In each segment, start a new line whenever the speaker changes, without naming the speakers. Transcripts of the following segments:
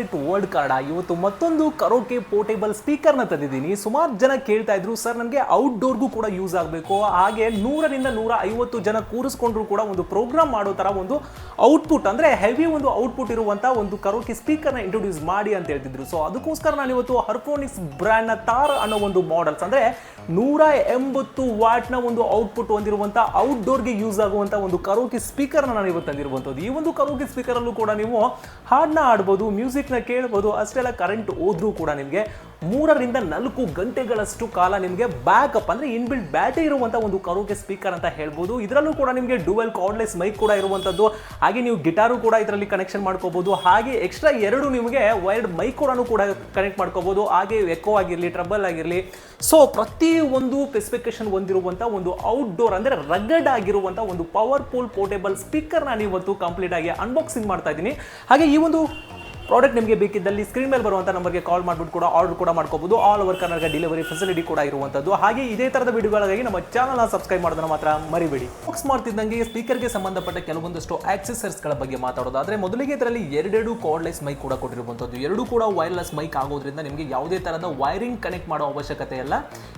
It word card ಇವತ್ತು ಮತ್ತೊಂದು karaoke portable ಸ್ಪೀಕರ್ನ ತಂದಿದ್ದೀನಿ. ಸುಮಾರು ಜನ ಕೇಳ್ತಾ ಇದ್ರು, ಸರ್ ನನಗೆ ಔಟ್ಡೋರ್ಗೂ ಕೂಡ ಯೂಸ್ ಆಗಬೇಕು. ಹಾಗೆ ನೂರರಿಂದ ನೂರ ಐವತ್ತು ಜನ ಕೂರಿಸ್ಕೊಂಡ್ರು ಕೂಡ ಒಂದು ಪ್ರೋಗ್ರಾಮ್ ಮಾಡೋ ಥರ ಒಂದು ಔಟ್ಪುಟ್ ಅಂದರೆ ಹೆವಿ ಒಂದು ಔಟ್ಪುಟ್ ಇರುವಂಥ ಒಂದು ಕರೋಕೆ ಸ್ಪೀಕರ್ನ ಇಂಟ್ರೊಡ್ಯೂಸ್ ಮಾಡಿ ಅಂತ ಹೇಳ್ತಿದ್ರು. ಸೊ ಅದಕ್ಕೋಸ್ಕರ ನಾನು ಇವತ್ತು ಹರ್ಫೋನಿಕ್ಸ್ ಬ್ರ್ಯಾಂಡ್ನ ತಾರ್ ಅನ್ನೋ ಒಂದು ಮಾಡೆಲ್ಸ್ ಅಂದರೆ ನೂರ ಎಂಬತ್ತು ವಾಟ್ನ ಒಂದು ಔಟ್ಪುಟ್ ಹೊಂದಿರುವಂಥ ಔಟ್ಡೋರ್ಗೆ ಯೂಸ್ ಆಗುವಂಥ ಒಂದು ಕರೋಕೆ ಸ್ಪೀಕರ್ನ ನಾನು ಇವತ್ತು ತಂದಿರುವಂಥದ್ದು. ಈ ಒಂದು ಕರೋಕೆ ಸ್ಪೀಕರಲ್ಲೂ ಕೂಡ ನೀವು ಹಾಡನ್ನ ಆಡ್ಬೋದು ಮ್ಯೂಸಿಕ್ನ ಕೇಳ್ಬೋದು, ಅಷ್ಟೆಲ್ಲ ಕರೆಂಟ್ ಹೋದ್ರೂ ಕೂಡ ನಿಮಗೆ ಮೂರರಿಂದ ನಾಲ್ಕು ಗಂಟೆಗಳಷ್ಟು ಕಾಲ ನಿಮಗೆ ಬ್ಯಾಕಪ್ ಅಂದರೆ ಇನ್ಬಿಲ್ಟ್ ಬ್ಯಾಟರಿ ಇರುವಂಥ ಒಂದು ಕರೋಕೆ ಸ್ಪೀಕರ್ ಅಂತ ಹೇಳ್ಬೋದು. ಇದರಲ್ಲೂ ಕೂಡ ನಿಮಗೆ ಡುವೆಲ್ ಕಾರ್ಡ್ಲೆಸ್ ಮೈಕ್ ಕೂಡ ಇರುವಂಥದ್ದು ಹಾಗೆ ನೀವು ಗಿಟಾರು ಕೂಡ ಇದರಲ್ಲಿ ಕನೆಕ್ಷನ್ ಮಾಡ್ಕೋಬೋದು. ಹಾಗೆ ಎಕ್ಸ್ಟ್ರಾ ಎರಡು ನಿಮಗೆ ವೈರ್ಡ್ ಮೈಕ್ ಕೂಡ ಕೂಡ ಕನೆಕ್ಟ್ ಮಾಡ್ಕೋಬೋದು. ಹಾಗೆ ಎಕೋ ಆಗಿರಲಿ ಟ್ರಬಲ್ ಆಗಿರಲಿ. ಸೊ ಪ್ರತಿ ಒಂದು ಸ್ಪೆಸಿಫಿಕೇಶನ್ ಹೊಂದಿರುವಂಥ ಒಂದು ಔಟ್ಡೋರ್ ಅಂದರೆ ರಗಡ್ ಆಗಿರುವಂಥ ಒಂದು ಪವರ್ಫುಲ್ ಪೋರ್ಟೇಬಲ್ ಸ್ಪೀಕರ್ನ ಇವತ್ತು ಕಂಪ್ಲೀಟ್ ಆಗಿ ಅನ್ಬಾಕ್ಸಿಂಗ್ ಮಾಡ್ತಾ ಇದ್ದೀನಿ. ಹಾಗೆ ಈ ಒಂದು ಪ್ರಾಡಕ್ಟ್ ನಿಮಗೆ ಬೇಕಿದ್ದಲ್ಲಿ ಸ್ಕ್ರೀನ್ ಮೇಲೆ ಬರುವಂಥ ನಂಬರ್ಗೆ ಕಾಲ್ ಮಾಡಿಬಿಟ್ಟು ಕೂಡ ಆರ್ಡರ್ ಕೂಡ ಮಾಡ್ಕೋಬಹುದು all over Karnataka delivery facility ಕೂಡ ಇರುವಂಥದ್ದು ಹಾಗೆ ಇದೇ ಥರದ ವಿಡಿಯೋಗಳಿಗಾಗಿ ನಮ್ಮ ಚಾನಲ್ನ ಸಬ್ಸ್ಕ್ರೈಬ್ ಮಾಡೋದನ್ನ ಮಾತ್ರ ಮರಿಬೇಡಿ. ಬಾಕ್ಸ್ ಮಾಡ್ತಿದ್ದಂಗೆ ಸ್ಪೀಕರ್ಗೆ ಸಂಬಂಧಪಟ್ಟ ಕೆಲವೊಂದಷ್ಟು ಆಕ್ಸೆಸರೀಸ್ಗಳ ಬಗ್ಗೆ ಮಾತಾಡೋದಾದ್ರೆ ಮೊದಲಿಗೆ ಇದರಲ್ಲಿ ಎರಡೆರಡು ಕಾರ್ಡ್ಲೆಸ್ ಮೈಕ್ ಕೂಡ ಕೊಟ್ಟಿರುವಂಥದ್ದು ಎರಡು ಕೂಡ ವೈರ್ಲೆಸ್ ಮೈಕ್ ಆಗೋದ್ರಿಂದ ನಿಮಗೆ ಯಾವುದೇ ಥರದ ವೈರಿಂಗ್ ಕನೆಕ್ಟ್ ಮಾಡೋ ಅವಶ್ಯಕತೆ ಇಲ್ಲ.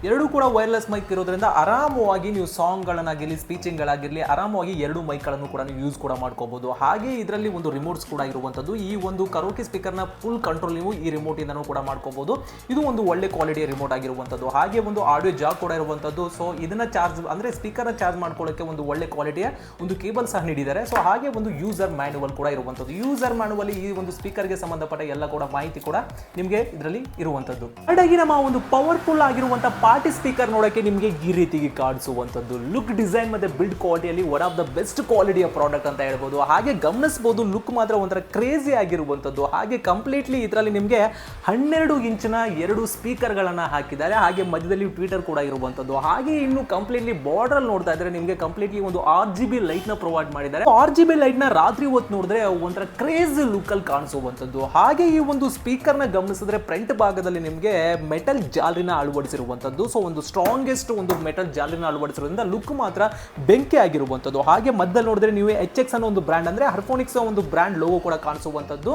ಎರಡು ಕೂಡ ವೈರ್ಲೆಸ್ ಮೈಕ್ ಇರೋದ್ರಿಂದ ಆರಾಮವಾಗಿ ನೀವು ಸಾಂಗ್ಗಳನ್ನಾಗಿರಲಿ ಸ್ಪೀಚಿಂಗ್ಗಳಾಗಿರಲಿ ಆರಾಮವಾಗಿ ಎರಡು ಮೈಕ್ಗಳನ್ನು ಕೂಡ ನೀವು ಯೂಸ್ ಕೂಡ ಮಾಡ್ಕೋಬಹುದು ಹಾಗೆ ಇದರಲ್ಲಿ ಒಂದು ರಿಮೋಟ್ಸ್ ಕೂಡ ಇರುವಂಥದ್ದು ಈ ಒಂದು ಕರೋಕೆ ಸ್ಪೀಕರ್ನ ಫುಲ್ ಕಂಟ್ರೋಲ್ ನೀವು ಈ ರಿಮೋಟ್ ಇಂದನೂ ಕೂಡ ಮಾಡ್ಕೋಬಹುದು ಇದು ಒಂದು ಒಳ್ಳೆ ಕ್ವಾಲಿಟಿ ರಿಮೋಟ್ ಆಗಿರುವಂಥದ್ದು ಹಾಗೆ ಒಂದು ಆಡಿಯೋ ಜಾಕ್ ಕೂಡ ಇರುವಂಥದ್ದು ಸೊ ಇದನ್ನ ಚಾರ್ಜ್ ಅಂದ್ರೆ ಸ್ಪೀಕರ್ನ ಚಾರ್ಜ್ ಮಾಡ್ಕೊಳ್ಳೋಕೆ ಒಂದು ಒಳ್ಳೆ ಕ್ವಾಲಿಟಿಯ ಒಂದು ಕೇಬಲ್ ಸಹ ನೀಡಿದ್ದಾರೆ. ಸೊ ಹಾಗೆ ಒಂದು ಯೂಸರ್ ಮ್ಯಾನುವಲ್ ಕೂಡ ಇರುವಂಥದ್ದು ಯೂಸರ್ ಮ್ಯಾನುವಲ್ ಈ ಒಂದು ಸ್ಪೀಕರ್ಗೆ ಸಂಬಂಧಪಟ್ಟ ಎಲ್ಲ ಕೂಡ ಮಾಹಿತಿ ಕೂಡ ನಿಮಗೆ ಇದರಲ್ಲಿ ಇರುವಂಥದ್ದು ಹಾಗಾಗಿ ನಮ್ಮ ಒಂದು ಪವರ್ಫುಲ್ ಆಗಿರುವಂಥ ಪಾರ್ಟಿ ಸ್ಪೀಕರ್ ನೋಡೋಕೆ ನಿಮಗೆ ಈ ರೀತಿಗೆ ಕಾಣಿಸುವಂಥದ್ದು ಲುಕ್ ಡಿಸೈನ್ ಮತ್ತೆ ಬಿಲ್ಡ್ ಕ್ವಾಲಿಟಿಯಲ್ಲಿ ಒನ್ ಆಫ್ ದ ಬೆಸ್ಟ್ ಕ್ವಾಲಿಟಿಯ ಪ್ರಾಡಕ್ಟ್ ಅಂತ ಹೇಳ್ಬೋದು. ಹಾಗೆ ಗಮನಿಸಬಹುದು ಲುಕ್ ಮಾತ್ರ ಒಂಥರ ಕ್ರೇಜಿ ಆಗಿರುವಂಥದ್ದು ಹಾಗೆ ಕಂಪ್ಲೀಟ್ಲಿ ಇದರಲ್ಲಿ ನಿಮಗೆ ಹನ್ನೆರಡು ಇಂಚಿನ ಎರಡು ಸ್ಪೀಕರ್ಗಳನ್ನು ಹಾಕಿದ್ದಾರೆ. ಹಾಗೆ ಮಧ್ಯದಲ್ಲಿ ಟ್ವಿಟರ್ ಕೂಡ ಇರುವಂಥದ್ದು ಹಾಗೆ ಇನ್ನು ಕಂಪ್ಲೀಟ್ಲಿ ಬಾರ್ಡರ್ ನೋಡ್ತಾ ಇದ್ರೆ ನಿಮಗೆ ಕಂಪ್ಲೀಟ್ಲಿ ಒಂದು ಆರ್ ಜಿ ಬಿ ಲೈಟ್ನ ಪ್ರೊವೈಡ್ ಮಾಡಿದ್ದಾರೆ. ಆರ್ ಜಿ ಬಿ ಲೈಟ್ನ ರಾತ್ರಿ ಹೊತ್ತು ನೋಡಿದ್ರೆ ಒಂಥರ ಕ್ರೇಜ್ ಲುಕ್ಕಲ್ಲಿ ಕಾಣಿಸುವಂಥದ್ದು ಹಾಗೆ ಈ ಒಂದು ಸ್ಪೀಕರ್ನ ಗಮನಿಸಿದ್ರೆ ಫ್ರಂಟ್ ಭಾಗದಲ್ಲಿ ನಿಮಗೆ ಮೆಟಲ್ ಜಾಲಿನ ಅಳವಡಿಸಿರುವಂಥದ್ದು ಸೊ ಒಂದು ಸ್ಟ್ರಾಂಗೆಸ್ಟ್ ಒಂದು ಮೆಟಲ್ ಜಾಲಿನ ಅಳವಡಿಸಿರೋದ್ರಿಂದ ಲುಕ್ ಮಾತ್ರ ಬೆಂಕಿ ಆಗಿರುವಂಥದ್ದು ಹಾಗೆ ಮಧ್ಯದಲ್ಲಿ ನೋಡಿದ್ರೆ ನೀವು ಎಚ್ ಎಕ್ಸ್ ಅನ್ನೋ ಒಂದು ಬ್ರ್ಯಾಂಡ್ ಅಂದ್ರೆ ಹರ್ಫೋನಿಕ್ಸ್ ಒಂದು ಬ್ರ್ಯಾಂಡ್ ಲೋಗೋ ಕೂಡ ಕಾಣಿಸುವಂಥದ್ದು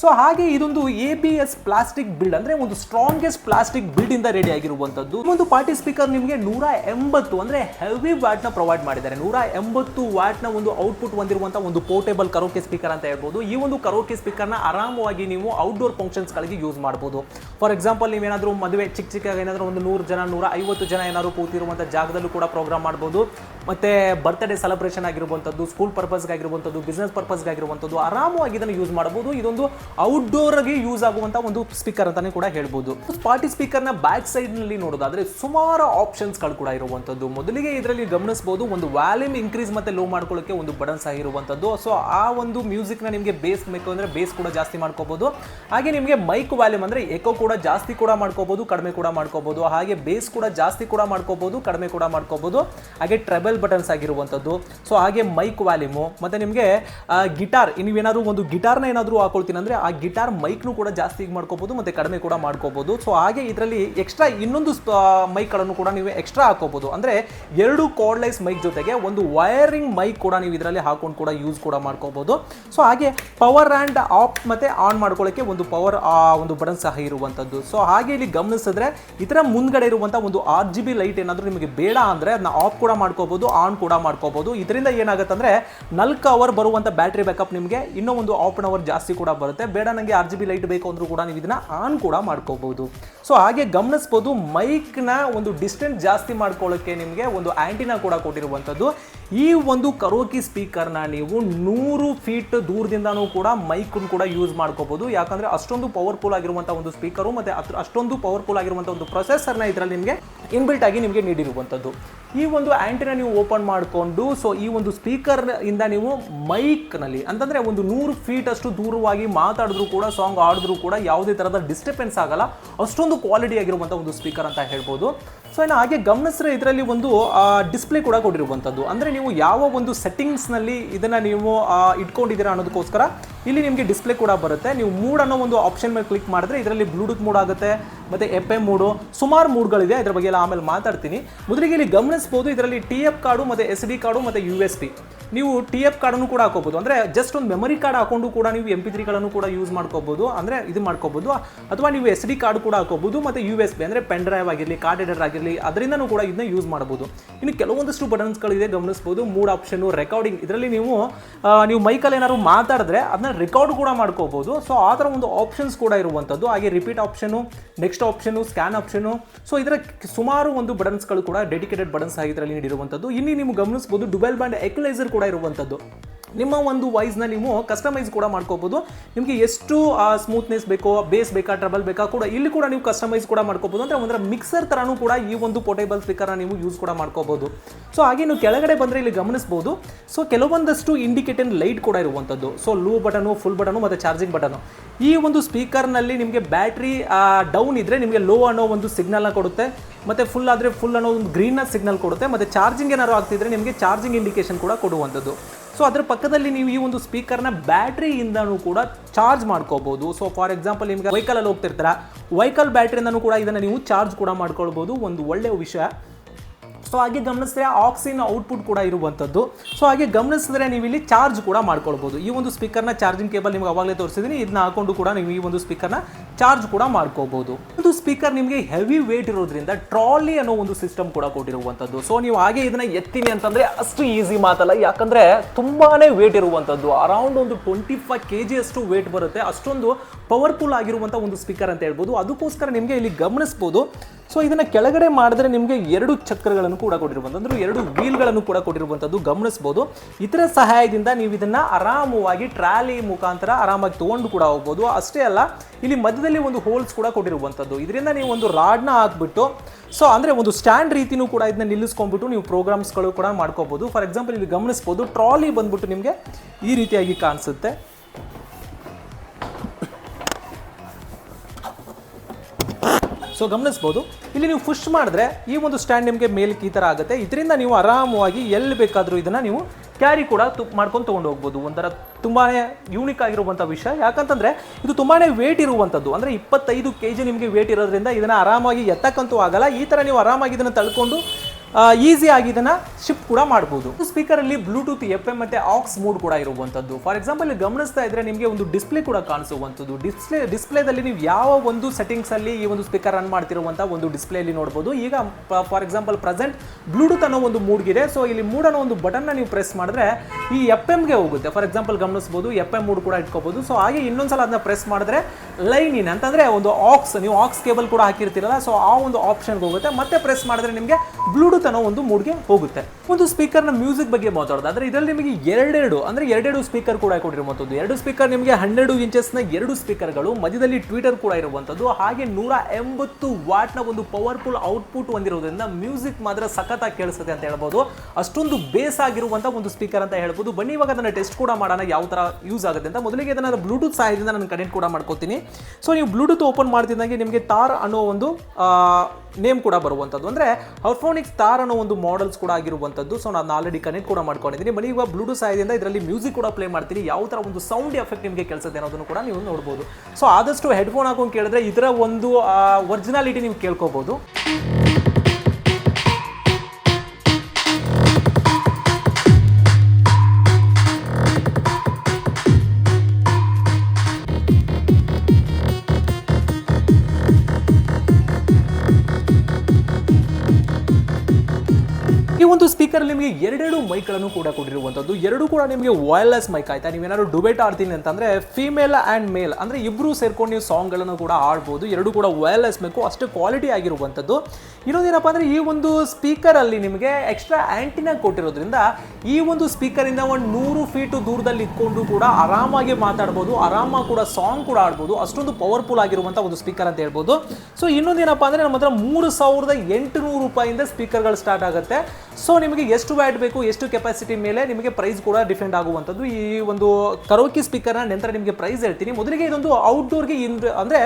ಸೊ ಹಾಗೆ ಇದೊಂದು A B S plastic build ಅಂದ್ರೆ ಒಂದು ಸ್ಟ್ರಾಂಗೆಸ್ಟ್ ಪ್ಲಾಸ್ಟಿಕ್ ಬಿಲ್ಡ್ ಇಂದ ರೆಡಿ ಆಗಿರುವಂಥದ್ದು ಈ ಒಂದು ಪಾರ್ಟಿ ಸ್ಪೀಕರ್ ನಿಮಗೆ ನೂರ ಎಂಬತ್ತು, ಅಂದ್ರೆ ಹೆವಿ ನ ಪ್ರೊವೈಡ್ ಮಾಡಿದ್ದಾರೆ. ನೂರ ಎಂಬತ್ತು ನ ಒಂದು ಔಟ್ಪುಟ್ ಹೊಂದಿರುವಂತಹ ಒಂದು ಪೋರ್ಟೇಬಲ್ ಕರೋಕೆ ಸ್ಪೀಕರ್ ಅಂತ ಹೇಳ್ಬೋದು. ಈ ಒಂದು ಕರೋಕೆ ಸ್ಪೀಕರ್ನ ಆರಾಮವಾಗಿ ನೀವು ಔಟ್ಡೋರ್ ಫಂಕ್ಷನ್ಸ್ ಗಳಿಗೆ ಯೂಸ್ ಮಾಡಬಹುದು ಫಾರ್ ಎಕ್ಸಾಂಪಲ್ ನೀವೇನಾದ್ರೂ ಮದುವೆ ಚಿಕ್ಕ ಚಿಕ್ಕ ಏನಾದರೂ ಒಂದು ನೂರು ಜನ, ನೂರ ಐವತ್ತು ಜನ ಏನಾದ್ರು ಕೂತಿರುವಂಥ ಜಾಗದಲ್ಲೂ ಕೂಡ ಪ್ರೋಗ್ರಾಮ್ ಮಾಡ್ಬೋದು. ಮತ್ತೆ ಬರ್ತ್ಡೇ ಸೆಲೆಬ್ರೇಷನ್ ಆಗಿರುವಂಥದ್ದು ಸ್ಕೂಲ್ ಪರ್ಪಸ್ಗೆ ಆಗಿರುವಂತದ್ದು ಬಿಸ್ನೆಸ್ ಪರ್ಪಸ್ಗೆ ಆಗಿರುವಂತದ್ದು ಆರಾಮವಾಗಿ ಇದನ್ನು ಯೂಸ್ ಮಾಡಬಹುದು ಇದೊಂದು ಔಟ್ಡೋರ್ಗೆ ಯೂಸ್ ಆಗುವಂಥ ಒಂದು ಸ್ಪೀಕರ್ ಅಂತಾನೆ ಕೂಡ ಹೇಳ್ಬೋದು. ಪಾರ್ಟಿ ಸ್ಪೀಕರ್ನ ಬ್ಯಾಕ್ ಸೈಡ್ನಲ್ಲಿ ನೋಡೋದಾದ್ರೆ ಸುಮಾರು ಆಪ್ಷನ್ಸ್ಗಳು ಕೂಡ ಇರುವಂಥದ್ದು ಮೊದಲಿಗೆ ಇದರಲ್ಲಿ ಗಮನಿಸಬಹುದು ಒಂದು ವ್ಯಾಲ್ಯೂಮ್ ಇನ್ಕ್ರೀಸ್ ಮತ್ತೆ ಲೋ ಮಾಡ್ಕೊಳ್ಳೋಕೆ ಒಂದು ಬಟನ್ ಸಹ ಇರುವಂಥದ್ದು ಸೊ ಆ ಒಂದು ಮ್ಯೂಸಿಕ್ನ ನಿಮಗೆ ಬೇಸ್ ಬೇಕು ಅಂದ್ರೆ ಬೇಸ್ ಕೂಡ ಜಾಸ್ತಿ ಮಾಡ್ಕೋಬಹುದು ಹಾಗೆ ನಿಮಗೆ ಮೈಕ್ ವ್ಯಾಲ್ಯೂಮ್ ಅಂದ್ರೆ ಎಕೋ ಕೂಡ ಜಾಸ್ತಿ ಕೂಡ ಮಾಡ್ಕೋಬಹುದು ಕಡಿಮೆ ಕೂಡ ಮಾಡ್ಕೋಬಹುದು ಹಾಗೆ ಬೇಸ್ ಕೂಡ ಜಾಸ್ತಿ ಕೂಡ ಮಾಡ್ಕೋಬಹುದು ಕಡಿಮೆ ಕೂಡ ಮಾಡ್ಕೋಬಹುದು ಹಾಗೆ ಟ್ರೆಬಲ್ ಬಟನ್ಸ್ ಆಗಿರುವಂಥದ್ದು ಸೊ ಹಾಗೆ ಮೈಕ್ ವ್ಯಾಲ್ಯೂಮು ಮತ್ತೆ ನಿಮಗೆ ಗಿಟಾರ್ ನೀವೇನಾದ್ರೂ ಒಂದು ಗಿಟಾರ್ನ ಏನಾದರೂ ಹಾಕೊಳ್ತೀನಿ ಅಂದ್ರೆ ಆ ಗಿಟಾರ್ ಮೈಕ್ನು ಕೂಡ ಜಾಸ್ತಿ ಮಾಡ್ಕೋಬಹುದು ಮತ್ತೆ ಕಡಿಮೆ ಕೂಡ ಮಾಡ್ಕೋಬಹುದು ಸೊ ಹಾಗೆ ಇದರಲ್ಲಿ ಎಕ್ಸ್ಟ್ರಾ ಇನ್ನೊಂದು ಮೈಕ್ಗಳನ್ನು ಕೂಡ ನೀವು ಎಕ್ಸ್ಟ್ರಾ ಹಾಕೋಬಹುದು ಅಂದ್ರೆ ಎರಡು ಕಾರ್ಡ್ಲೈಸ್ ಮೈಕ್ ಜೊತೆಗೆ ಒಂದು ವೈರಿಂಗ್ ಮೈಕ್ ಕೂಡ ನೀವು ಇದರಲ್ಲಿ ಹಾಕೊಂಡು ಕೂಡ ಯೂಸ್ ಕೂಡ ಮಾಡ್ಕೋಬಹುದು ಸೊ ಹಾಗೆ ಪವರ್ ಆ್ಯಂಡ್ ಆಫ್ ಮತ್ತೆ ಆನ್ ಮಾಡ್ಕೊಳ್ಳೋಕ್ಕೆ ಒಂದು ಪವರ್ ಒಂದು ಬಟನ್ ಸಹ ಇರುವಂಥದ್ದು ಸೊ ಹಾಗೆ ಇಲ್ಲಿ ಗಮನಿಸಿದ್ರೆ ಇದರ ಮುಂದ್ಗಡೆ ಇರುವಂಥ ಒಂದು ಆರ್ ಜಿ ಬಿ ಲೈಟ್ ಏನಾದರೂ ನಿಮಗೆ ಬೇಡ ಅಂದ್ರೆ ಅದನ್ನ ಆಫ್ ಕೂಡ ಮಾಡ್ಕೋಬಹುದು ಆನ್ ಕೂಡ ಮಾಡ್ಕೋಬಹುದು ಇದರಿಂದ ಏನಾಗುತ್ತೆ ಅಂದ್ರೆ ನಾಲ್ಕು ಅವರ್ ಬರುವಂಥ ಬ್ಯಾಟ್ರಿ ಬ್ಯಾಕಪ್ ನಿಮಗೆ ಇನ್ನೂ ಒಂದು ಆಫ್ ಅನ್ ಅವರ್ ಜಾಸ್ತಿ ಕೂಡ ಬರುತ್ತೆ. ಬೇಡ ನನಗೆ ಆರ್ ಲೈಟ್ ಬೇಕು ಅಂದರೂ ಕೂಡ ನೀವು ಇದನ್ನ ಆನ್ ಕೂಡ ಮಾಡ್ಕೋಬಹುದು. ಸೊ ಹಾಗೆ ಗಮನಿಸ್ಬೋದು ಮೈಕ್ನ ಒಂದು ಡಿಸ್ಟೆನ್ಸ್ ಜಾಸ್ತಿ ಮಾಡ್ಕೊಳ್ಳೋಕ್ಕೆ ನಿಮಗೆ ಒಂದು ಆ್ಯಂಟಿನ ಕೂಡ ಕೊಟ್ಟಿರುವಂಥದ್ದು. ಈ ಒಂದು ಕರೋಕಿ ಸ್ಪೀಕರ್ನ ನೀವು ನೂರು ಫೀಟ್ ದೂರದಿಂದನೂ ಕೂಡ ಮೈಕ್ ಕೂಡ ಯೂಸ್ ಮಾಡ್ಕೋಬೋದು. ಯಾಕಂದರೆ ಅಷ್ಟೊಂದು ಪವರ್ಫುಲ್ ಆಗಿರುವಂಥ ಒಂದು ಸ್ಪೀಕರು ಮತ್ತು ಅಷ್ಟೊಂದು ಪವರ್ಫುಲ್ ಆಗಿರುವಂಥ ಒಂದು ಪ್ರೊಸೆಸರ್ನ ಇದರಲ್ಲಿ ನಿಮಗೆ ಇನ್ಬಿಲ್ಟ್ ಆಗಿ ನಿಮಗೆ ನೀಡಿರುವಂಥದ್ದು. ಈ ಒಂದು ಆ್ಯಂಟಿನ ನೀವು ಓಪನ್ ಮಾಡಿಕೊಂಡು ಸೊ ಈ ಒಂದು ಸ್ಪೀಕರ್ ಇಂದ ನೀವು ಮೈಕ್ನಲ್ಲಿ, ಅಂತಂದರೆ ಒಂದು ನೂರು ಫೀಟ್ ಅಷ್ಟು ದೂರವಾಗಿ ಮಾತಾಡಿದ್ರು ಕೂಡ ಸಾಂಗ್ ಆಡಿದ್ರು ಕೂಡ ಯಾವುದೇ ಥರದ ಡಿಸ್ಟರ್ಬೆನ್ಸ್ ಆಗಲ್ಲ. ಅಷ್ಟೊಂದು ಕ್ವಾಲಿಟಿ ಆಗಿರುವಂಥ ಒಂದು ಸ್ಪೀಕರ್ ಅಂತ ಹೇಳ್ಬೋದು. ಸೊ ಇನ್ನು ಹಾಗೆ ಗಮನಿಸಿದ್ರೆ ಇದರಲ್ಲಿ ಒಂದು ಡಿಸ್ಪ್ಲೇ ಕೂಡ ಕೊಟ್ಟಿರುವಂಥದ್ದು. ಅಂದರೆ ನೀವು ಯಾವ ಒಂದು ಸೆಟ್ಟಿಂಗ್ಸ್ನಲ್ಲಿ ಇದನ್ನು ನೀವು ಇಟ್ಕೊಂಡಿದ್ದೀರಾ ಅನ್ನೋದಕ್ಕೋಸ್ಕರ ಇಲ್ಲಿ ನಿಮಗೆ ಡಿಸ್ಪ್ಲೇ ಕೂಡ ಬರುತ್ತೆ. ನೀವು ಮೂಡ್ ಅನ್ನೋ ಒಂದು ಆಪ್ಷನ್ ಮೇಲೆ ಕ್ಲಿಕ್ ಮಾಡಿದ್ರೆ ಇದರಲ್ಲಿ ಬ್ಲೂಟೂತ್ ಮೂಡ್ ಆಗುತ್ತೆ, ಮತ್ತೆ ಎಫ್ ಎಂ ಮೂಡು ಸುಮಾರು ಮೂಡ್ಗಳಿದೆ ಇದ್ರ ಬಗ್ಗೆ ಎಲ್ಲ ಆಮೇಲೆ ಮಾತಾಡ್ತೀನಿ. ಮೊದಲಿಗೆ ಇಲ್ಲಿ ಗಮನಿಸ್ಬೋದು ಇದರಲ್ಲಿ ಟಿ ಎಫ್ ಕಾರ್ಡು ಮತ್ತು ಎಸ್ ಡಿ ಕಾರ್ಡು ಮತ್ತು ಯು ಎಸ್ ಪಿ ನೀವು ಟಿ ಎಫ್ ಕಾರ್ಡನ್ನು ಕೂಡ ಹಾಕೋಬೋದು. ಅಂದರೆ ಜಸ್ಟ್ ಒಂದು ಮೆಮರಿ ಕಾರ್ಡ್ ಹಾಕೊಂಡು ಕೂಡ ನೀವು ಎಂ ಪಿ ತ್ರೀಗಳನ್ನು ಕೂಡ ಯೂಸ್ ಮಾಡ್ಕೋಬೋದು. ಅಂದರೆ ಇದು ಮಾಡ್ಕೋಬೋದು. ಅಥವಾ ನೀವು ಎಸ್ ಡಿ ಕಾರ್ಡ್ ಕೂಡ ಹಾಕೋಬೋದು, ಮತ್ತು ಯು ಎಸ್ ಪಿ ಅಂದರೆ ಪೆನ್ ಡ್ರೈವ್ ಆಗಿರಲಿ ಕಾರ್ಡ್ ಎಡರ್ ಆಗಿರಲಿ ಅದರಿಂದನೂ ಕೂಡ ಇದನ್ನ ಯೂಸ್ ಮಾಡಬಹುದು. ಇನ್ನು ಕೆಲವೊಂದಷ್ಟು ಬಟನ್ಸ್ಗಳಿದೆ ಗಮನಿಸಬಹುದು ಮೂಡ್ ಆಪ್ಷನ್ ರೆಕಾರ್ಡಿಂಗ್ ಇದರಲ್ಲಿ ನೀವು ನೀವು ಮೈಕಲ್ಲಿ ಏನಾದ್ರು ಮಾತಾಡಿದ್ರೆ ಅದನ್ನ ರೆಕಾರ್ಡ್ ಕೂಡ ಮಾಡ್ಕೋಬಹುದು ಸೊ ಆ ಥರ ಒಂದು ಆಪ್ಷನ್ಸ್ ಕೂಡ ಇರುವಂಥದ್ದು. ಹಾಗೆ repeat option next option scan option so ಇದರ ಸುಮಾರು ಒಂದು ಬಟನ್ಸ್ಗಳು ಕೂಡ ಡೆಡಿಕೇಟೆಡ್ ಬಟನ್ಸ್ ಆಗಿ ಇದರಲ್ಲಿ ನೀಡಿರುವಂಥದ್ದು. ಇಲ್ಲಿ ನೀವು ಗಮನಿಸಬಹುದು ಡುಬೆಲ್ ಬ್ಯಾಂಡ್ ಎಕ್ಲೈಸರ್ ಕೂಡ ಇರುವಂಥದ್ದು. ನಿಮ್ಮ ಒಂದು ವಾಯ್ಸ್ನ ನೀವು ಕಸ್ಟಮೈಸ್ ಕೂಡ ಮಾಡ್ಕೋಬೋದು. ನಿಮಗೆ ಎಷ್ಟು ಸ್ಮೂತ್ನೆಸ್ ಬೇಕೋ ಬೇಸ್ ಬೇಕಾ ಟ್ರಬಲ್ ಬೇಕಾ ಕೂಡ ಇಲ್ಲಿ ಕೂಡ ನೀವು ಕಸ್ಟಮೈಸ್ ಕೂಡ ಮಾಡ್ಕೋಬೋದು. ಅಂದರೆ ಒಂದರ ಮಿಕ್ಸರ್ ಥರನೂ ಕೂಡ ಈ ಒಂದು ಪೋರ್ಟೇಬಲ್ ಸ್ಪೀಕರ್ನ ನೀವು ಯೂಸ್ ಕೂಡ ಮಾಡ್ಕೋಬಹುದು ಸೊ ಹಾಗೆ ನೀವು ಕೆಳಗಡೆ ಬಂದರೆ ಇಲ್ಲಿ ಗಮನಿಸ್ಬೋದು. ಸೊ ಕೆಲವೊಂದಷ್ಟು ಇಂಡಿಕೇಟರ್ ಲೈಟ್ ಕೂಡ ಇರುವಂಥದ್ದು ಸೊ ಲೂ ಬಟನು ಫುಲ್ ಬಟನು ಮತ್ತು ಚಾರ್ಜಿಂಗ್ ಬಟನು ಈ ಒಂದು ಸ್ಪೀಕರ್ನಲ್ಲಿ ನಿಮಗೆ ಬ್ಯಾಟ್ರಿ ಡೌನ್ ಇದ್ದರೆ ನಿಮಗೆ ಲೋ ಅನ್ನೋ ಒಂದು ಸಿಗ್ನಲ್ನ ಕೊಡುತ್ತೆ. ಮತ್ತು ಫುಲ್ ಆದರೆ ಫುಲ್ ಅನ್ನೋ ಒಂದು ಗ್ರೀನ್ನ ಸಿಗ್ನಲ್ ಕೊಡುತ್ತೆ. ಮತ್ತು ಚಾರ್ಜಿಂಗ್ ಏನಾದ್ರು ಆಗ್ತಿದ್ರೆ ನಿಮಗೆ ಚಾರ್ಜಿಂಗ್ ಇಂಡಿಕೇಶನ್ ಕೂಡ ಕೊಡುವಂಥದ್ದು ಸೊ ಅದರ ಪಕ್ಕದಲ್ಲಿ ನೀವು ಈ ಒಂದು ಸ್ಪೀಕರ್ನ ಬ್ಯಾಟ್ರಿಯಿಂದನೂ ಕೂಡ ಚಾರ್ಜ್ ಮಾಡ್ಕೋಬಹುದು ಸೊ ಫಾರ್ ಎಕ್ಸಾಂಪಲ್ ನಿಮ್ಗೆ ವೆಹಿಕಲಲ್ಲಿ ಹೋಗ್ತಿರ್ತೀರ? ವೆಹಿಕಲ್ ಬ್ಯಾಟ್ರಿಯಿಂದನೂ ಕೂಡ ಇದನ್ನು ನೀವು ಚಾರ್ಜ್ ಕೂಡ ಮಾಡ್ಕೊಳ್ಬೋದು. ಒಂದು ಒಳ್ಳೆಯ ವಿಷಯ. ಸೊ ಹಾಗೆ ಗಮನಿಸಿದ್ರೆ ಆಕ್ಸಿನ್ ಔಟ್ಪುಟ್ ಕೂಡ ಇರುವಂಥದ್ದು ಸೊ ಹಾಗೆ ಗಮನಿಸಿದ್ರೆ ನೀವು ಇಲ್ಲಿ ಚಾರ್ಜ್ ಕೂಡ ಮಾಡ್ಕೊಳ್ಬೋದು. ಈ ಒಂದು ಸ್ಪೀಕರ್ನ ಚಾರ್ಜಿಂಗ್ ಕೇಬಲ್ ನಿಮ್ಗೆ ಅವಾಗಲೇ ತೋರಿಸಿದ್ದೀನಿ ಇದನ್ನ ಹಾಕೊಂಡು ಕೂಡ ನೀವು ಈ ಒಂದು ಸ್ಪೀಕರ್ನ ಚಾರ್ಜ್ ಕೂಡ ಮಾಡ್ಕೋಬಹುದು ಒಂದು ಸ್ಪೀಕರ್ ನಿಮಗೆ ಹೆವಿ ವೇಟ್ ಇರೋದ್ರಿಂದ ಟ್ರಾಲಿ ಅನ್ನೋ ಒಂದು ಸಿಸ್ಟಮ್ ಕೂಡ ಕೊಟ್ಟಿರುವಂಥದ್ದು ಸೊ ನೀವು ಹಾಗೆ ಇದನ್ನ ಎತ್ತೀನಿ ಅಂತಂದ್ರೆ ಅಷ್ಟು ಈಸಿ ಮಾತಲ್ಲ. ಯಾಕಂದ್ರೆ ತುಂಬಾನೇ ವೇಟ್ ಇರುವಂಥದ್ದು ಅರೌಂಡ್ ಒಂದು ಟ್ವೆಂಟಿ ಫೈವ್ ಕೆ ಜಿ ಅಷ್ಟು ವೇಟ್ ಬರುತ್ತೆ. ಅಷ್ಟೊಂದು ಪವರ್ಫುಲ್ ಆಗಿರುವಂಥ ಒಂದು ಸ್ಪೀಕರ್ ಅಂತ ಹೇಳ್ಬೋದು. ಅದಕ್ಕೋಸ್ಕರ ನಿಮಗೆ ಇಲ್ಲಿ ಗಮನಿಸ್ಬೋದು. ಸೊ ಇದನ್ನ ಕೆಳಗಡೆ ಮಾಡಿದ್ರೆ ನಿಮಗೆ ಎರಡು ಚಕ್ರಗಳನ್ನು ಕೂಡ ಕೊಟ್ಟಿರುವಂಥದ್ದು. ಅಂದ್ರೆ ಎರಡು ವೀಲ್ಗಳನ್ನು ಕೂಡ ಕೊಟ್ಟಿರುವಂಥದ್ದು. ಗಮನಿಸ್ಬೋದು. ಇದರ ಸಹಾಯದಿಂದ ನೀವು ಇದನ್ನ ಆರಾಮವಾಗಿ ಟ್ರಾಲಿ ಮುಖಾಂತರ ಆರಾಮಾಗಿ ತೊಗೊಂಡು ಕೂಡ ಹೋಗ್ಬೋದು. ಅಷ್ಟೇ ಅಲ್ಲ, ಇಲ್ಲಿ ಮಧ್ಯದಲ್ಲಿ ಒಂದು ಹೋಲ್ಸ್ ಕೂಡ ಕೊಟ್ಟಿರುವಂಥದ್ದು. ಇದರಿಂದ ನೀವು ಒಂದು ರಾಡ್ನ ಹಾಕ್ಬಿಟ್ಟು ಸೊ ಅಂದ್ರೆ ಒಂದು ಸ್ಟ್ಯಾಂಡ್ ರೀತಿನೂ ಕೂಡ ಇದನ್ನ ನಿಲ್ಲಿಸ್ಕೊಂಡ್ಬಿಟ್ಟು ನೀವು ಪ್ರೋಗ್ರಾಮ್ಸ್ಗಳು ಕೂಡ ಮಾಡ್ಕೋಬಹುದು ಫಾರ್ ಎಕ್ಸಾಂಪಲ್ ಇಲ್ಲಿ ಗಮನಿಸ್ಬೋದು ಟ್ರಾಲಿ ಬಂದ್ಬಿಟ್ಟು ನಿಮಗೆ ಈ ರೀತಿಯಾಗಿ ಕಾಣಿಸುತ್ತೆ. ಸೊ ಗಮನಿಸ್ಬೋದು. ಇಲ್ಲಿ ನೀವು ಪುಷ್ ಮಾಡಿದ್ರೆ ಈ ಒಂದು ಸ್ಟ್ಯಾಂಡ್ ನಿಮಗೆ ಮೇಲ್ಕ್ ಈ ಥರ ಆಗುತ್ತೆ. ಇದರಿಂದ ನೀವು ಆರಾಮವಾಗಿ ಎಲ್ಲಿ ಬೇಕಾದರೂ ಇದನ್ನು ನೀವು ಕ್ಯಾರಿ ಕೂಡ ತುಪ್ಪ ಮಾಡ್ಕೊಂಡು ತೊಗೊಂಡು ಹೋಗ್ಬೋದು. ಒಂಥರ ತುಂಬಾ ಯೂನಿಕ್ ಆಗಿರುವಂಥ ವಿಷಯ. ಯಾಕಂತಂದರೆ ಇದು ತುಂಬಾ ವೇಟ್ ಇರುವಂಥದ್ದು ಅಂದರೆ ಇಪ್ಪತ್ತೈದು ಕೆ ಜಿ ನಿಮಗೆ ವೇಟ್ ಇರೋದ್ರಿಂದ ಇದನ್ನು ಆರಾಮಾಗಿ ಎತ್ತಕ್ಕಂತೂ ಆಗಲ್ಲ. ಈ ಥರ ನೀವು ಆರಾಮಾಗಿ ಇದನ್ನು ತಳ್ಕೊಂಡು ಈಸಿ ಆಗಿ ಇದನ್ನ ಶಿಫ್ಟ್ ಕೂಡ ಮಾಡಬಹುದು ಸ್ಪೀಕರ್ ಅಲ್ಲಿ ಬ್ಲೂಟೂತ್ ಎಫ್ ಎಂ ಮತ್ತೆ ಆಕ್ಸ್ ಮೋಡ್ ಕೂಡ ಇರುವಂತದ್ದು. ಫಾರ್ ಎಕ್ಸಾಂಪಲ್ ಗಮನಿಸ್ತಾ ಇದ್ರೆ ನಿಮಗೆ ಒಂದು ಡಿಸ್ಪ್ಲೇ ಕೂಡ ಕಾಣಿಸುವಂಥದ್ದು ಡಿಸ್ಪ್ಲೇ ಡಿಸ್ಪ್ಲೇದಲ್ಲಿ ನೀವು ಯಾವ ಒಂದು ಸೆಟ್ಟಿಂಗ್ಸ್ ಅಲ್ಲಿ ಈ ಒಂದು ಸ್ಪೀಕರ್ ರನ್ ಮಾಡ್ತಿರುವಂತಹ ಒಂದು ಡಿಸ್ಪ್ಲೇ ಅಲ್ಲಿ ನೋಡಬಹುದು ಈಗ ಫಾರ್ ಎಕ್ಸಾಂಪಲ್ ಪ್ರೆಸೆಂಟ್ ಬ್ಲೂಟೂತ್ ಅನ್ನೋ ಒಂದು ಮೂಡ್ಗಿದೆ ಸೊ ಇಲ್ಲಿ ಮೂಡ್ ಅನ್ನೋ ಒಂದು ಬಟನ್ ನೀವು ಪ್ರೆಸ್ ಮಾಡಿದ್ರೆ ಈ ಎಫ್ಗೆ ಹೋಗುತ್ತೆ. ಫಾರ್ ಎಕ್ಸಾಂಪಲ್ ಗಮನಿಸಬಹುದು ಎಫ್ ಎಂ ಮೂಡ್ ಕೂಡ ಇಟ್ಕೋಬಹುದು ಸೊ ಹಾಗೆ ಇನ್ನೊಂದ್ಸಲ ಅದನ್ನ ಪ್ರೆಸ್ ಮಾಡಿದ್ರೆ ಲೈನ್ ಇನ್ ಅಂತಂದ್ರೆ ಒಂದು ಆಕ್ಸ್ ನೀವು ಆಕ್ಸ್ ಕೇಬಲ್ ಕೂಡ ಹಾಕಿರ್ತೀರಲ್ಲ ಸೊ ಆ ಒಂದು ಆಪ್ಷನ್ಗೆ ಹೋಗುತ್ತೆ. ಮತ್ತೆ ಪ್ರೆಸ್ ಮಾಡಿದ್ರೆ ನಿಮಗೆ ಬ್ಲೂಟೂತ್ ಅನ್ನೋ ಒಂದು ಮೂಡ್ಗೆ ಹೋಗುತ್ತೆ. ಒಂದು ಸ್ಪೀಕರ್ನ ಮ್ಯೂಸಿಕ್ ಬಗ್ಗೆ ಮಾತಾಡೋದಾದ್ರೆ, ಇದರಲ್ಲಿ ನಿಮಗೆ ಎರಡೆರಡು, ಅಂದ್ರೆ ಎರಡೆರಡು ಸ್ಪೀಕರ್ ಕೂಡ ಕೊಟ್ಟಿರುವಂಥದ್ದು. ಎರಡು ಸ್ಪೀಕರ್ ನಿಮಗೆ ಹನ್ನೆರಡು ಇಂಚಸ್ನ ಎರಡು ಸ್ಪೀಕರ್ಗಳು ಮಧ್ಯದಲ್ಲಿ ಟ್ವಿಟರ್ ಕೂಡ ಇರುವಂಥದ್ದು. ಹಾಗೆ ನೂರ ಎಂಬತ್ತು ವಾಟ್ನ ಒಂದು ಪವರ್ಫುಲ್ ಔಟ್ಪುಟ್ ಹೊಂದಿರೋದ್ರಿಂದ ಮ್ಯೂಸಿಕ್ ಮಾತ್ರ ಸಖತ್ತಾಗಿ ಕೇಳಿಸುತ್ತೆ ಅಂತ ಹೇಳ್ಬೋದು. ಅಷ್ಟೊಂದು ಬೇಸ್ ಆಗಿರುವಂಥ ಒಂದು ಸ್ಪೀಕರ್ ಅಂತ ಹೇಳ್ಬೋದು. ಬನ್ನಿ, ಇವಾಗ ಅದನ್ನು ಟೆಸ್ಟ್ ಕೂಡ ಮಾಡೋಣ, ಯಾವ ಥರ ಯೂಸ್ ಆಗುತ್ತೆ ಅಂತ. ಮೊದಲಿಗೆ ಇದನ್ನು ಬ್ಲೂಟೂತ್ ಸಹಾಯದಿಂದ ನಾನು ಕನೆಕ್ಟ್ ಕೂಡ ಮಾಡ್ಕೋತೀನಿ. ಸೊ ನೀವು ಬ್ಲೂಟೂತ್ ಓಪನ್ ಮಾಡ್ತಿದ್ದಂಗೆ ನಿಮಗೆ ತಾರ್ ಅನ್ನೋ ಒಂದು ನೇಮ್ ಕೂಡ ಬರುವಂಥದ್ದು ಅಂದರೆ ಹೌರ್ಫೋನಿಕ್ಸ್ ತಾರ್ ಅನ್ನೋ ಒಂದು ಮಾಡೆಲ್ಸ್ ಕೂಡ ಆಗಿರುವಂಥದ್ದು ಸೊ ನಾನು ಆಲ್ರೆಡಿ ಕನೆಕ್ಟ್ ಕೂಡ ಮಾಡ್ಕೊಂಡಿದ್ದೀನಿ. ಬನ್ನಿ, ಇವಾಗ ಬ್ಲೂಟೂತ್ ಸಹಾಯದಿಂದ ಇದರಲ್ಲಿ ಮ್ಯೂಸಿಕ್ ಕೂಡ ಪ್ಲೇ ಮಾಡ್ತೀನಿ. ಯಾವ ಥರ ಒಂದು ಸೌಂಡ್ ಎಫೆಕ್ಟ್ ನಿಮಗೆ ಕೆಲಸತ್ತೆ ಅನ್ನೋದನ್ನು ಕೂಡ ನೀವು ನೋಡ್ಬೋದು. ಸೊ ಆದಷ್ಟು ಹೆಡ್ಫೋನ್ ಹಾಕೊಂಡು ಕೇಳಿದ್ರೆ ಇದರ ಒಂದು ಒರಿಜಿನಾಲಿಟಿ ನೀವು ಕೇಳ್ಕೋಬಹುದು ಮೈಕ್ಗಳನ್ನು ಕೂಡ ಕೊಟ್ಟಿರುವಂಥದ್ದು ಎರಡು ಕೂಡ ನಿಮಗೆ ವೈರ್ಲೆಸ್ ಮೈಕ್ ಆಯ್ತಾ? ನೀವೇನಾದ್ರು ಡುಬೇಟ್ ಆಡ್ತೀನಿ ಅಂತಂದ್ರೆ ಫಿಮೇಲ್ ಆ್ಯಂಡ್ ಮೇಲ್ ಅಂದ್ರೆ ಇಬ್ರು ಸೇರ್ಕೊಂಡು ನೀವು ಸಾಂಗ್ಗಳನ್ನು ಕೂಡ ಆಡ್ಬೋದು. ಎರಡು ಕೂಡ ವೈರ್ಲೆಸ್ ಮೈಕು ಅಷ್ಟು ಕ್ವಾಲಿಟಿ ಆಗಿರುವಂಥದ್ದು ಇನ್ನೊಂದೇನಪ್ಪ ಅಂದ್ರೆ ಈ ಒಂದು ಸ್ಪೀಕರ್ ಅಲ್ಲಿ ನಿಮಗೆ ಎಕ್ಸ್ಟ್ರಾ ಆ್ಯಂಟಿನ ಕೊಟ್ಟಿರೋದ್ರಿಂದ ಈ ಒಂದು ಸ್ಪೀಕರಿಂದ ಒಂದು ನೂರು ಫೀಟ್ ದೂರದಲ್ಲಿ ಇಟ್ಕೊಂಡು ಕೂಡ ಆರಾಮಾಗಿ ಮಾತಾಡ್ಬೋದು ಆರಾಮಾಗಿ ಕೂಡ ಸಾಂಗ್ ಕೂಡ ಆಡ್ಬೋದು. ಅಷ್ಟೊಂದು ಪವರ್ಫುಲ್ ಆಗಿರುವಂಥ ಒಂದು ಸ್ಪೀಕರ್ ಅಂತ ಹೇಳ್ಬೋದು. ಸೊ ಇನ್ನೊಂದೇನಪ್ಪ ಅಂದ್ರೆ ನಮ್ಮ ಹತ್ರ ಮೂರು ಸಾವಿರದ ಎಂಟುನೂರು ರೂಪಾಯಿಂದ ಸ್ಪೀಕರ್ಗಳು ಸ್ಟಾರ್ಟ್ ಆಗುತ್ತೆ. ಸೊ ನಿಮಗೆ ಎಷ್ಟು ವ್ಯಾಟ್ ಬೇಕು, ಎಷ್ಟು ಕೆಪಾಸಿಟಿ ಮೇಲೆ ನಿಮಗೆ ಪ್ರೈಸ್ ಕೂಡ ಡಿಫೆಂಡ್ ಆಗುವಂಥದ್ದು. ಈ ಒಂದು ಕರೋಕಿ ಸ್ಪೀಕರ್ನ ನಂತರ ನಿಮಗೆ ಪ್ರೈಸ್ ಹೇಳ್ತೀನಿ. ಮೊದಲಿಗೆ ಇದೊಂದು ಔಟ್ಡೋರ್ಗೆ ಇನ್ ಅಂದರೆ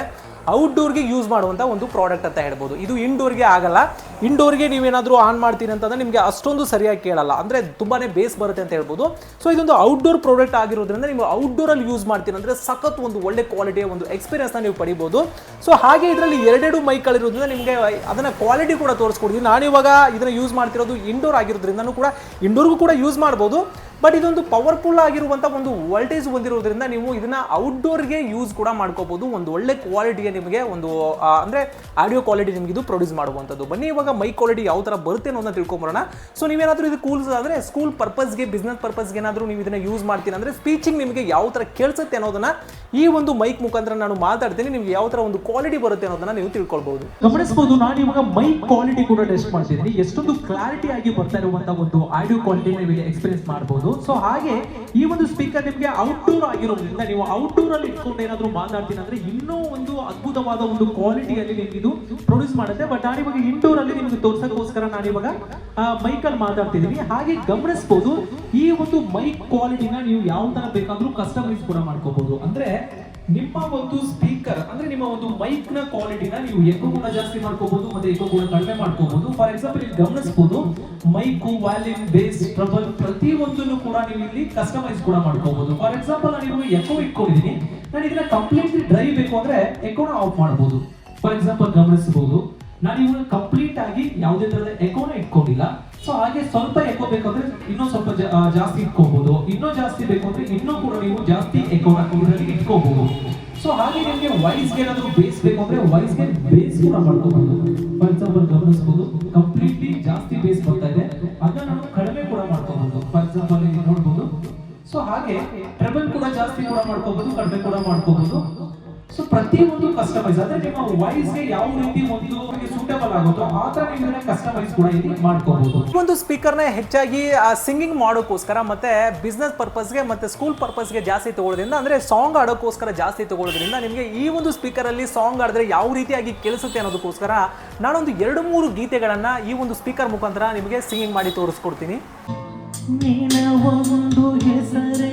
ಔಟ್ಡೋರ್ಗೆ ಯೂಸ್ ಮಾಡುವಂಥ ಒಂದು ಪ್ರಾಡಕ್ಟ್ ಅಂತ ಹೇಳ್ಬೋದು. ಇದು ಇಂಡೋರ್ಗೆ ಆಗಲ್ಲ. ಇಂಡೋರ್ಗೆ ನೀವೇನಾದರೂ ಆನ್ ಮಾಡ್ತೀರಿ ಅಂತಂದ್ರೆ ನಿಮಗೆ ಅಷ್ಟೊಂದು ಸರಿಯಾಗಿ ಕೇಳಲ್ಲ. ಅಂದರೆ ತುಂಬಾ ಬೇಸ್ ಬರುತ್ತೆ ಅಂತ ಹೇಳ್ಬೋದು. ಸೊ ಇದೊಂದು ಔಟ್ಡೋರ್ ಪ್ರಾಡಕ್ಟ್ ಆಗಿರೋದ್ರಿಂದ ನೀವು ಔಟ್ಡೋರಲ್ಲಿ ಯೂಸ್ ಮಾಡ್ತೀರಿ ಅಂದರೆ ಸಖತ್ ಒಂದು ಒಳ್ಳೆ ಕ್ವಾಲಿಟಿಯ ಒಂದು ಎಕ್ಸ್ಪೀರಿಯನ್ಸ್ನ ನೀವು ಪಡಿಬೋದು. ಸೊ ಹಾಗೆ ಇದರಲ್ಲಿ ಎರಡೆರಡು ಮೈಕ್ಗಳಿರೋದ್ರಿಂದ ನಿಮಗೆ ಅದನ್ನು ಕ್ವಾಲಿಟಿ ಕೂಡ ತೋರಿಸ್ಕೊಡ್ತೀನಿ ನಾನಿವಾಗ ಇದನ್ನು ಯೂಸ್ ಮಾಡ್ತಿರೋದು ಇಂಡೋರ್ ಆಗಿರೋದ್ರಿಂದ ಕೂಡ ಇಂಡೋರ್ಗೂ ಕೂಡ ಯೂಸ್ ಮಾಡ್ಬೋದು. ಬಟ್ ಇದೊಂದು ಪವರ್ಫುಲ್ ಆಗಿರುವಂಥ ಒಂದು ವೋಲ್ಟೇಜ್ ಹೊಂದಿರೋದ್ರಿಂದ ನೀವು ಇದನ್ನ ಔಟ್ಡೋರ್ಗೆ ಯೂಸ್ ಕೂಡ ಮಾಡ್ಕೋಬಹುದು ಒಂದು ಒಳ್ಳೆ ಕ್ವಾಲಿಟಿಗೆ ನಿಮಗೆ ಒಂದು ಅಂದ್ರೆ ಆಡಿಯೋ ಕ್ವಾಲಿಟಿ ನಿಮಗೆ ಇದು ಪ್ರೊಡ್ಯೂಸ್ ಮಾಡುವಂಥದ್ದು. ಬನ್ನಿ, ಇವಾಗ ಮೈಕ್ ಕ್ವಾಲಿಟಿ ಯಾವ ತರ ಬರುತ್ತೆ ಅನ್ನೋದನ್ನ ತಿಳ್ಕೊಂಬರೋಣ. ಸೊ ನೀವೇನಾದರೂ ಇದು ಕೂಲ್ಸ್ ಅಂದ್ರೆ ಸ್ಕೂಲ್ ಪರ್ಪಸ್ಗೆ ಬಿಸ್ನೆಸ್ ಪರ್ಪಸ್ಗೆ ಏನಾದ್ರೂ ನೀವು ಇದನ್ನ ಯೂಸ್ ಮಾಡ್ತೀನಿ ಅಂದ್ರೆ ಸ್ಪೀಚಿಂಗ್ ನಿಮಗೆ ಯಾವ ತರ ಕೇಳಿಸುತ್ತೆ ಅನ್ನೋದನ್ನ ಈ ಒಂದು ಮೈಕ್ ಮುಖಾಂತರ ನಾನು ಮಾತಾಡ್ತೀನಿ. ನಿಮಗೆ ಯಾವ ತರ ಒಂದು ಕ್ವಾಲಿಟಿ ಬರುತ್ತೆ ಅನ್ನೋದನ್ನ ನೀವು ತಿಳ್ಕೊಳ್ಬಹುದು
ಗಮನಿಸಬಹುದು ನಾನು ಇವಾಗ ಮೈಕ್ ಕ್ವಾಲಿಟಿ ಕೂಡ ಟೆಸ್ಟ್ ಮಾಡ್ತಿದ್ದೀನಿ. ಎಷ್ಟೊಂದು ಕ್ಲಾರಿಟಿ ಆಗಿ ಬರ್ತಾ ಇರುವಂತಹ ಒಂದು ಆಡಿಯೋ ಕ್ವಾಲಿಟಿ ನೀವು ಎಕ್ಸ್ಪೀರಿಯನ್ಸ್ ಮಾಡಬಹುದು ಸೊ ಹಾಗೆ ಈ ಒಂದು ಸ್ಪೀಕರ್ ನಿಮಗೆ ಔಟ್ಡೋರ್ ಆಗಿರೋದ್ರಿಂದ ನೀವು ಔಟ್ಡೋರ್ ಅಲ್ಲಿ ಇಟ್ಕೊಂಡು ಏನಾದರೂ ಮಾತಾಡ್ತೀನಿ ಅಂದ್ರೆ ಇನ್ನೂ ಒಂದು ಅದ್ಭುತವಾದ ಒಂದು ಕ್ವಾಲಿಟಿಯಲ್ಲಿ ನಿಮ್ಗೆ ಇದು ಪ್ರೊಡ್ಯೂಸ್ ಮಾಡುತ್ತೆ. ಬಟ್ ನಾನಿವಾಗ ಇಂಡೋರ್ ಅಲ್ಲಿ ನಿಮಗೆ ತೋರ್ಸಕ್ಕೋಸ್ಕರ ನಾನಿವಾಗ ಮೈಕ್ ಅಲ್ಲಿ ಮಾತಾಡ್ತಿದ್ದೀನಿ. ಹಾಗೆ ಗಮನಿಸಬಹುದು ಈ ಒಂದು ಮೈಕ್ ಕ್ವಾಲಿಟಿನ ನೀವು ಯಾವ ತರ ಬೇಕಾದ್ರೂ ಕಸ್ಟಮೈಸ್ ಕೂಡ ಮಾಡ್ಕೋಬಹುದು ಅಂದ್ರೆ ನಿಮ್ಮ ಒಂದು ಸ್ಪೀಕರ್ ಅಂದ್ರೆ ನಿಮ್ಮ ಒಂದು ಮೈಕ್ನ ಕ್ವಾಲಿಟಿನ ನೀವು ಎಕೋ ಕೂಡ ಜಾಸ್ತಿ ಮಾಡ್ಕೋಬಹುದು ಮತ್ತೆ ಎಕೋ ಕೂಡ ಕಡಿಮೆ ಮಾಡ್ಕೋಬಹುದು ಫಾರ್ ಎಕ್ಸಾಂಪಲ್ ಇಲ್ಲಿ ಗಮನಿಸಬಹುದು ಮೈಕ್ ವ್ಯಾಲ್ಯೂಮ್ ಬೇಸ್ ಟ್ರಬಲ್ ಪ್ರತಿ ಒಂದನ್ನು ಕೂಡ ನೀವು ಇಲ್ಲಿ ಕಸ್ಟಮೈಸ್ ಕೂಡ ಮಾಡ್ಕೋಬಹುದು ಫಾರ್ ಎಕ್ಸಾಂಪಲ್ ನಾನು ಇವಾಗ ಎಕೋ ಇಟ್ಕೊಂಡಿದ್ದೀನಿ ನಾನು ಇದನ್ನ ಕಂಪ್ಲೀಟ್ಲಿ ಡ್ರೈ ಬೇಕು ಅಂದ್ರೆ ಎಕೋನ ಆಫ್ ಮಾಡಬಹುದು ಫಾರ್ ಎಕ್ಸಾಂಪಲ್ ಗಮನಿಸಬಹುದು ನಾನು ಇವಾಗ ಕಂಪ್ಲೀಟ್ ಆಗಿ ಯಾವುದೇ ತರದ ಎಕೋನ ಇಟ್ಕೊಂಡಿಲ್ಲ. ಸೊ ಹಾಗೆ ಸ್ವಲ್ಪ ಎಕೋ ಬೇಕಂದ್ರೆ ಇನ್ನೂ ಸ್ವಲ್ಪ ಜಾಸ್ತಿ ಇಟ್ಕೋಬಹುದು ಇನ್ನೂ ಜಾಸ್ತಿ ಬೇಕು ಅಂದ್ರೆ ಇನ್ನೂ ಕೂಡ ನೀವು ಜಾಸ್ತಿ ಎಕೋನ ಇದರಲ್ಲಿ ಇಟ್ಕೋಬಹುದು ಸೊ ಹಾಗೆ ನಿಮಗೆ ವಾಯ್ಸ್ ಏನಾದ್ರು ಬೇಸ್ ಬೇಕು ಅಂದ್ರೆ ವಾಯ್ಸ್ಗೆ ಬೇಸ್ ಕೂಡ ಮಾಡ್ಕೋಬಹುದು ಫಾರ್ ಎಕ್ಸಾಂಪಲ್ ಗಮನಿಸಬಹುದು ಕಂಪ್ಲೀಟ್ಲಿ ಜಾಸ್ತಿ ಬೇಸ್ ಬರ್ತಾ ಇದೆ. ಅದನ್ನ ನಾವು ಕಡಿಮೆ ಕೂಡ ಮಾಡ್ಕೋಬಹುದು ಫಾರ್ ಎಕ್ಸಾಂಪಲ್ ನೀವು ನೋಡಬಹುದು ಸೊ ಹಾಗೆ ಟ್ರಬಲ್ ಕೂಡ ಜಾಸ್ತಿ ಕೂಡ ಮಾಡ್ಕೋಬಹುದು ಕಡಿಮೆ ಕೂಡ ಮಾಡ್ಕೋಬಹುದು ಸೊ ಪ್ರತಿಯೊಂದು ಕಸ್ಟಮೈಸ್ ಅಂದ್ರೆ ನಿಮ್ಮ ವಾಯ್ಸ್ಗೆ ಯಾವ ರೀತಿ ಒಂದು ಸೂಟಬಲ್ ಆಗುತ್ತೋ ಆ ತರ ನೀವು ಕಸ್ಟಮೈಸ್ ಕೂಡ ಇಲ್ಲಿ ಮಾಡ್ಕೋಬಹುದು
ಈ ಒಂದು ನ ಹೆಚ್ಚಾಗಿ ಸಿಂಗಿಂಗ್ ಮಾಡೋಕ್ಕೋಸ್ಕರ ಮತ್ತೆ ಬಿಸ್ನೆಸ್ ಪರ್ಪಸ್ಗೆ ಮತ್ತೆ ಸ್ಕೂಲ್ ಪರ್ಪಸ್ಗೆ ಜಾಸ್ತಿ ತಗೊಳ್ಳೋದ್ರಿಂದ ಅಂದ್ರೆ ಸಾಂಗ್ ಆಡೋಕ್ಕೋಸ್ಕರ ಜಾಸ್ತಿ ತಗೊಳ್ಳೋದ್ರಿಂದ ನಿಮಗೆ ಈ ಒಂದು ಸ್ಪೀಕರಲ್ಲಿ ಸಾಂಗ್ ಆಡಿದ್ರೆ ಯಾವ ರೀತಿಯಾಗಿ ಕೇಳಿಸುತ್ತೆ ಅನ್ನೋದಕ್ಕೋಸ್ಕರ ನಾನೊಂದು ಎರಡು ಮೂರು ಗೀತೆಗಳನ್ನ ಈ ಒಂದು ಸ್ಪೀಕರ್ ಮುಖಾಂತರ ನಿಮಗೆ ಸಿಂಗಿಂಗ್ ಮಾಡಿ ತೋರಿಸ್ಕೊಡ್ತೀನಿ.
ನಿನ ಒಂದು ಹೆಸರೇ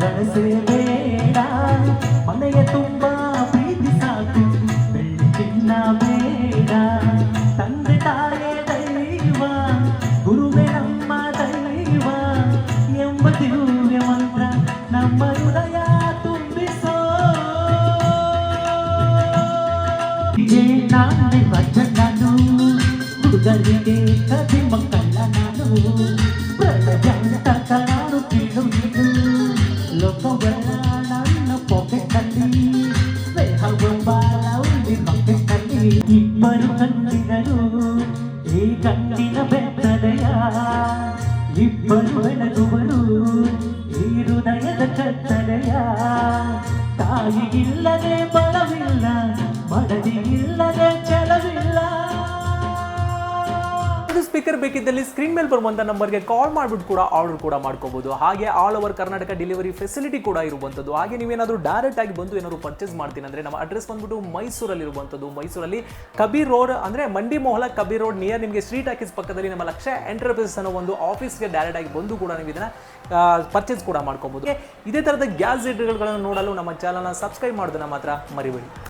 ಅಗದು ಬಳಸೇ ಬೇಡ ಮನೆಯ ತುಂಬ ಪ್ರೀತಿ ಸಾಕು ಬೆಳ್ಳಿ ಚಿನ್ನ ಬೇಡ ತಂದೆ ತಾಯೇ ದೈವ ಗುರುವೇ ನಮ್ಮ ದೈವ ಎಂಬ ದಿವ್ಯ ಮಂತ್ರ ನಮ್ಮ ಹೃದಯ ತುಂಬಿಸೋ ಹೀಗೆ ನಾನೇ ವಜ್ರ ನಾನು ಹುಡುಗರಿಗೆ ಕದಿ ಮಕ್ಕಳ ನಾನು ಪ್ರಳಯಂತ
ಸ್ಪೀಕರ್ ಬೇಕಿದ್ದಲ್ಲಿ ಸ್ಕ್ರೀನ್ ಮೇಲೆ ಬರುವಂಥ ನಂಬರ್ಗೆ ಕಾಲ್ ಮಾಡಿಬಿಟ್ಟು ಕೂಡ ಆರ್ಡರ್ ಕೂಡ ಮಾಡ್ಕೋಬಹುದು ಹಾಗೆ all over Karnataka delivery facility ಕೂಡ ಇರುವಂಥದ್ದು ಹಾಗೆ ನೀವೇನಾದರೂ ಡೈರೆಕ್ಟ್ ಆಗಿ ಬಂದು ಏನಾದ್ರು ಪರ್ಚೇಸ್ ಮಾಡ್ತೀನಿ ಅಂದರೆ ನಮ್ಮ ಅಡ್ರೆಸ್ ಬಂದ್ಬಿಟ್ಟು ಮೈಸೂರಲ್ಲಿ ಇರುವಂಥದ್ದು ಮೈಸೂರಲ್ಲಿ ಕಬೀರ್ ರೋಡ್ ಅಂದರೆ ಮಂಡಿ ಮೊಹಲ ಕಬೀರ್ ರೋಡ್ ನಿಯರ್ ನಿಮಗೆ ಸ್ಟ್ರೀಟ್ ಹಾಕಿಸ್ ಪಕ್ಕದಲ್ಲಿ ನಮ್ಮ ಲಕ್ಷ ಎಂಟರ್ಪ್ರೈಸಸ್ ಅನ್ನೋ ಒಂದು ಆಫೀಸ್ಗೆ ಡೈರೆಕ್ಟ್ ಆಗಿ ಬಂದು ಕೂಡ ನೀವು ಇದನ್ನ ಪರ್ಚೇಸ್ ಕೂಡ ಮಾಡ್ಕೋಬಹುದು ಇದೇ ಥರದ ಗ್ಯಾಸ್ ಸಿಲಿಂಡರ್ಗಳನ್ನು ನೋಡಲು ನಮ್ಮ ಚಾನಲ್ನ ಸಬ್ಸ್ಕ್ರೈಬ್ ಮಾಡೋದನ್ನ ಮಾತ್ರ ಮರಿಬೇಡಿ.